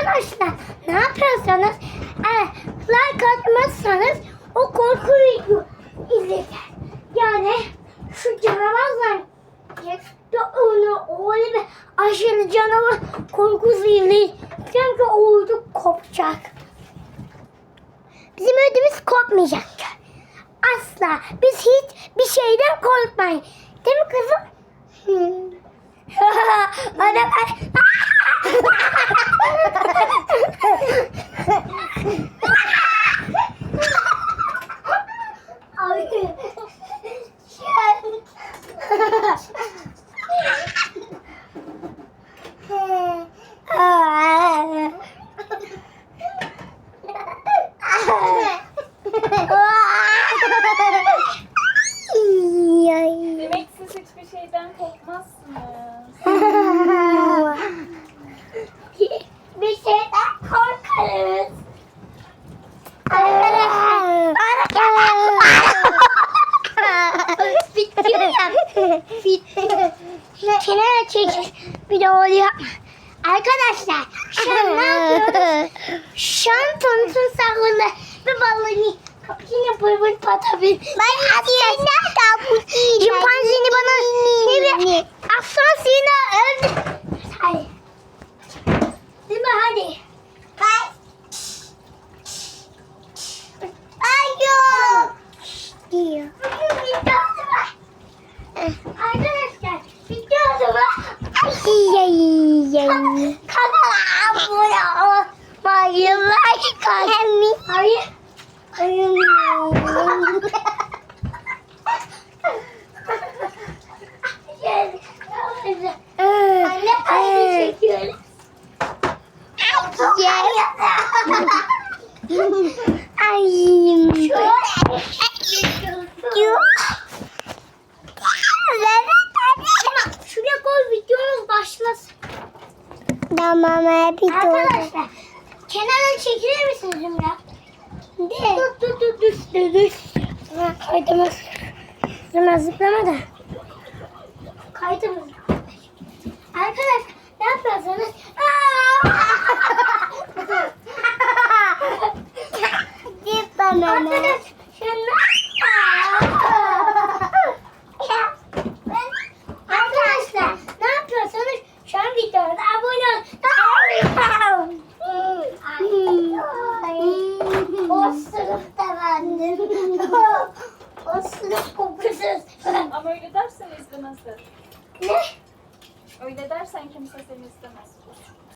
Arkadaşlar ne yapıyorsanız eğer like atmazsanız o korku video izleyin. Yani şu canavarlar ya onu öyle bir aşırı canavar korkusu izleyin. Çünkü o uydu kopacak. Bizim ödümüz kopmayacak. Asla. Biz hiç bir şeyden korkmayın. Değil mi kızım? Hmm. Bana bak. Demek siz hiçbir şeyden korkmazsınız. bir şeyden korkarız. Arkadaşlar. Bitiyor ya. Bitti. Kenara çek. Bir de. Arkadaşlar şu an ne yapıyoruz? Şu an Tonton sahurda bir balını kapıyla bırbır patabilir. Ben hassas. Şimpanzini bana ne aslan seni öldü. Hadi. Değil mi hadi? Bye. Ayo. Diyor. Arkadaşlar videosu var. Ay ay ay. Kanala abone olmayı like atmayı. Hayır. Hayır. Anne payı çekiyorum. Ay. Şuraya Tamam bir Arkadaşlar kenara çekilir misiniz Zümra? De. Dur dur dur dur dur dur. Kaydımız. Zümra zıplama da. Kaydımız. Arkadaşlar ne yapıyorsunuz? Zıplama. Arkadaşlar O sınıf da bendim. o sınıf kokusuz. Ama öyle dersen izlemezler. Ne? Öyle dersen kimse seni istemez.